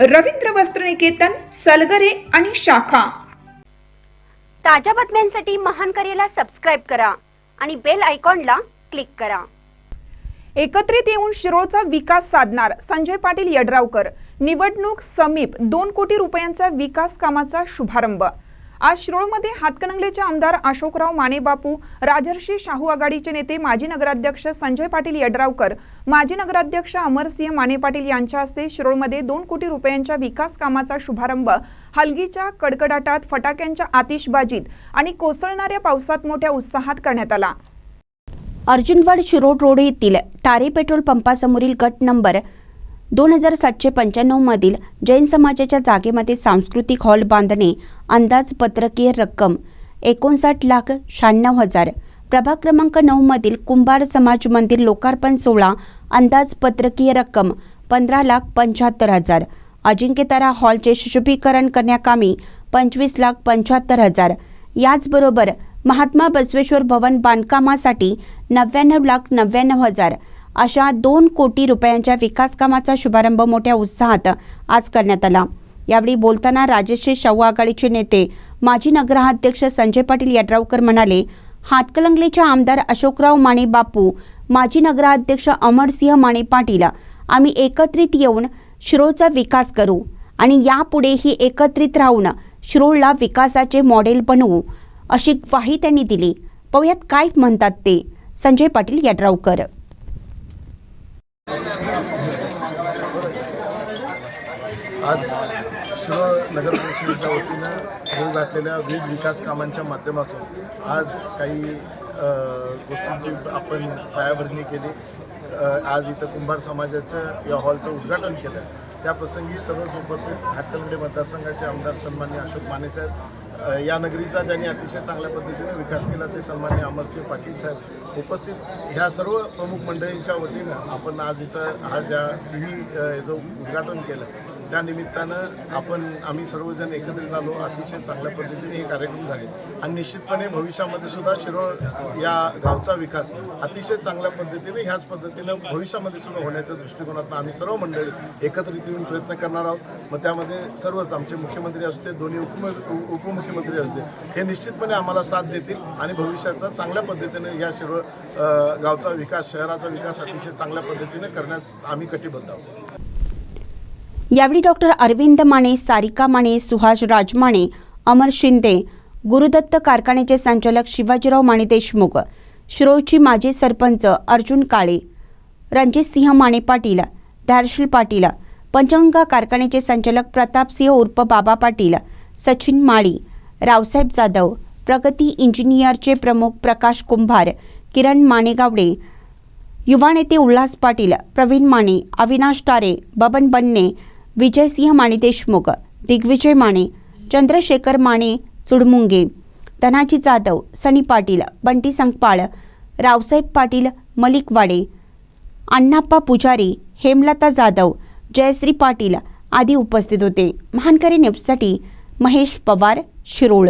रवींद्र वस्त्रनिकेतन सलगरे आणि शाखा. ताज्या बातम्यांसाठी महान करेला सबस्क्राईब करा आणि बेल आयकॉनला क्लिक करा. एकत्रित येऊन शिरोळचा विकास साधणार संजय पाटील यड्रावकर. निवडणूक समीप दोन कोटी रुपयांचा विकास कामाचा शुभारंभ. आज शिरोळमध्ये हातकणंगलेचे आमदार अशोकराव मानेबापू राजर्षी शाहू आघाडीचे नेते माजी नगराध्यक्ष संजय पाटील यड्रावकर माजी नगराध्यक्ष अमरसिंह माने पाटील यांच्या हस्ते शिरोळमध्ये दोन कोटी रुपयांच्या विकास कामाचा शुभारंभ हलगीच्या कडकडाटात फटाक्यांच्या आतिषबाजीत आणि कोसळणाऱ्या पावसात मोठ्या उत्साहात करण्यात आला. अर्जुनवाड शिरोड रोड येथील टारे पेट्रोल पंपासमोरील गट नंबर दोन हजार सातशे पंच्याण्णवमधील जैन समाजाच्या जागेमध्ये सांस्कृतिक हॉल बांधणे अंदाजपत्रकीय रक्कम एकोणसाठ लाख शहाण्णव हजार प्रभाग क्रमांक नऊमधील कुंभार समाज मंदिर लोकार्पण सोहळा अंदाजपत्रकीय रक्कम पंधरा लाख पंच्याहत्तर हजार. अजिंक्यतारा हॉलचे सुशोभीकरण करण्याकामी पंचवीस लाख पंच्याहत्तर हजार. याचबरोबर महात्मा बसवेश्वर भवन बांधकामासाठी नव्याण्णव लाख नव्याण्णव हजार. अशा दोन कोटी रुपयांच्या विकासकामाचा शुभारंभ मोठ्या उत्साहात आज करण्यात आला. यावेळी बोलताना राजश्री शाहू आघाडीचे नेते माजी नगराध्यक्ष संजय पाटील यड्रावकर म्हणाले हातकलंगलेच्या आमदार अशोकराव माने बापू माजी नगराध्यक्ष अमरसिंह माने पाटील आम्ही एकत्रित येऊन शिरोळचा विकास करू आणि यापुढेही एकत्रित राहून शिरोळला विकासाचे मॉडेल बनवू अशी ग्वाही त्यांनी दिली. पाहुयात काय म्हणतात ते. संजय पाटील यड्रावकर. आज शिरोळ नगर परिषदेच्या वतीनं होऊ घातलेल्या विविध विकास कामांच्या माध्यमातून आज काही गोष्टींची आपण पायाभरणी केली. आज इथं कुंभार समाजाचं या हॉलचं उद्घाटन केलं. त्याप्रसंगी सर्वच उपस्थित हातकलंगडे मतदारसंघाचे आमदार सन्मान्य अशोक मानेसाहेब साहेब या नगरीचा ज्यांनी अतिशय चांगल्या पद्धतीने विकास केला ते सन्मान्य अमरसिंह पाटील साहेब उपस्थित. ह्या सर्व प्रमुख मंडळींच्या वतीनं आपण आज इथं हा ज्या टी व्ही याचं उद्घाटन केलं त्या निमित्तानं आपण आम्ही सर्वजण एकत्रित आलो अतिशय चांगल्या पद्धतीने हे कार्यक्रम झाले. आणि निश्चितपणे भविष्यामध्ये सुद्धा शिरोळ या गावचा विकास अतिशय चांगल्या पद्धतीने ह्याच पद्धतीनं भविष्यामध्ये सुद्धा होण्याच्या दृष्टिकोनातून आम्ही सर्व मंडळी एकत्रित येऊन प्रयत्न करणार आहोत. मग त्यामध्ये सर्वच आमचे मुख्यमंत्री असू दे दोन्ही उपम उपमुख्यमंत्री असू दे हे निश्चितपणे आम्हाला साथ देतील आणि भविष्याचा चांगल्या पद्धतीने या शिरोळ गावचा विकास शहराचा विकास अतिशय चांगल्या पद्धतीने करण्यात आम्ही कटिबद्ध आहोत. यावेळी डॉक्टर अरविंद माने सारिका माने सुहास राजमाने अमर शिंदे गुरुदत्त कारखान्याचे संचालक शिवाजीराव माने देशमुख शिरोळची माजी सरपंच अर्जुन काळे रणजितसिंह माने पाटील धारशील पाटील पंचगंगा कारखान्याचे संचालक प्रतापसिंह उर्फ बाबा पाटील सचिन माळी रावसाहेब जाधव प्रगती इंजिनियरचे प्रमुख प्रकाश कुंभार किरण मानेगावडे युवा नेते उल्हास पाटील प्रवीण माने अविनाश टारे बबन बन्ने विजयसिंह माने देशमुख दिग्विजय माने चंद्रशेखर माने चुडमुंगे धनाजी जाधव सनी पाटील बंटी संगपाळ रावसाहेब पाटील मलिक वाडे अण्णाप्पा पुजारी हेमलता जाधव जयश्री पाटील आदी उपस्थित होते. महानकरी न्यूजसाठी महेश पवार शिरोळ.